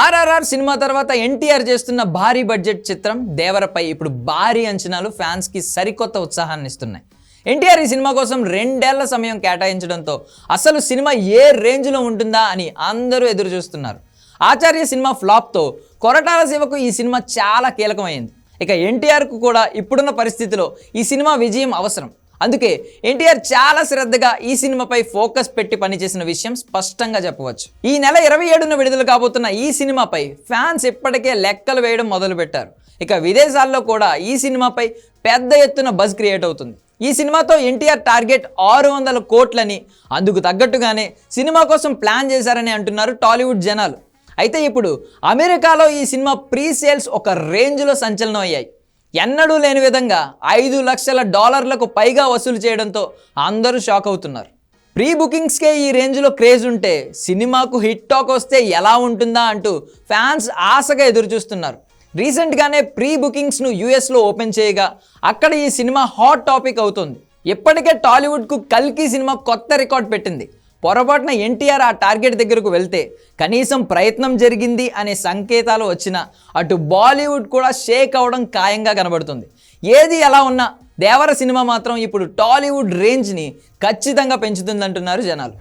RRR cinema తర్వాత ఎన్టీఆర్ చేస్తున్న భారీ బడ్జెట్ చిత్రం దేవరపై ఇప్పుడు భారీ అంచనాలు ఫ్యాన్స్కి సరికొత్త ఉత్సాహాన్ని ఇస్తున్నాయి. ఎన్టీఆర్ ఈ సినిమా కోసం రెండేళ్ళ సమయం కేటాయించడంతో అసలు సినిమా ఏ రేంజ్లో ఉంటుందా అని అందరూ ఎదురు చూస్తున్నారు. ఆచార్య సినిమా ఫ్లాప్తో కొరటాల శివకు ఈ సినిమా చాలా కీలకమైంది. ఇక ఎన్టీఆర్కు కూడా ఇప్పుడున్న పరిస్థితిలో ఈ సినిమా విజయం అవసరం. అందుకే ఎన్టీఆర్ చాలా శ్రద్ధగా ఈ సినిమాపై ఫోకస్ పెట్టి పనిచేసిన విషయం స్పష్టంగా చెప్పవచ్చు. ఈ నెల ఇరవై ఏడున విడుదల కాబోతున్న ఈ సినిమాపై ఫ్యాన్స్ ఇప్పటికే లెక్కలు వేయడం మొదలుపెట్టారు. ఇక విదేశాల్లో కూడా ఈ సినిమాపై పెద్ద ఎత్తున బజ్ క్రియేట్ అవుతుంది. ఈ సినిమాతో ఎన్టీఆర్ టార్గెట్ ఆరు వందల కోట్లని అందుకు తగ్గట్టుగానే సినిమా కోసం ప్లాన్ చేశారని అంటున్నారు టాలీవుడ్ జనాలు. అయితే ఇప్పుడు అమెరికాలో ఈ సినిమా ప్రీ సేల్స్ ఒక రేంజ్లో సంచలనం అయ్యాయి. ఎన్నడూ లేని విధంగా ఐదు లక్షల డాలర్లకు పైగా వసూలు చేయడంతో అందరూ షాక్ అవుతున్నారు. ప్రీ బుకింగ్స్కే ఈ రేంజ్లో క్రేజ్ ఉంటే సినిమాకు హిట్ టాక్ వస్తే ఎలా ఉంటుందా అంటూ ఫ్యాన్స్ ఆశగా ఎదురుచూస్తున్నారు. రీసెంట్గానే ప్రీ బుకింగ్స్ను యూఎస్లో ఓపెన్ చేయగా అక్కడ ఈ సినిమా హాట్ టాపిక్ అవుతుంది. ఇప్పటికే టాలీవుడ్కు కల్కి సినిమా కొత్త రికార్డ్ పెట్టింది. పొరపాటున ఎన్టీఆర్ ఆ టార్గెట్ దగ్గరకు వెళ్తే కనీసం ప్రయత్నం జరిగింది అనే సంకేతాలు వచ్చినా అటు బాలీవుడ్ కూడా షేక్ అవడం ఖాయంగా కనబడుతుంది. ఏది ఎలా ఉన్నా దేవర సినిమా మాత్రం ఇప్పుడు టాలీవుడ్ రేంజ్ని ఖచ్చితంగా పెంచుతుందంటున్నారు జనాలు.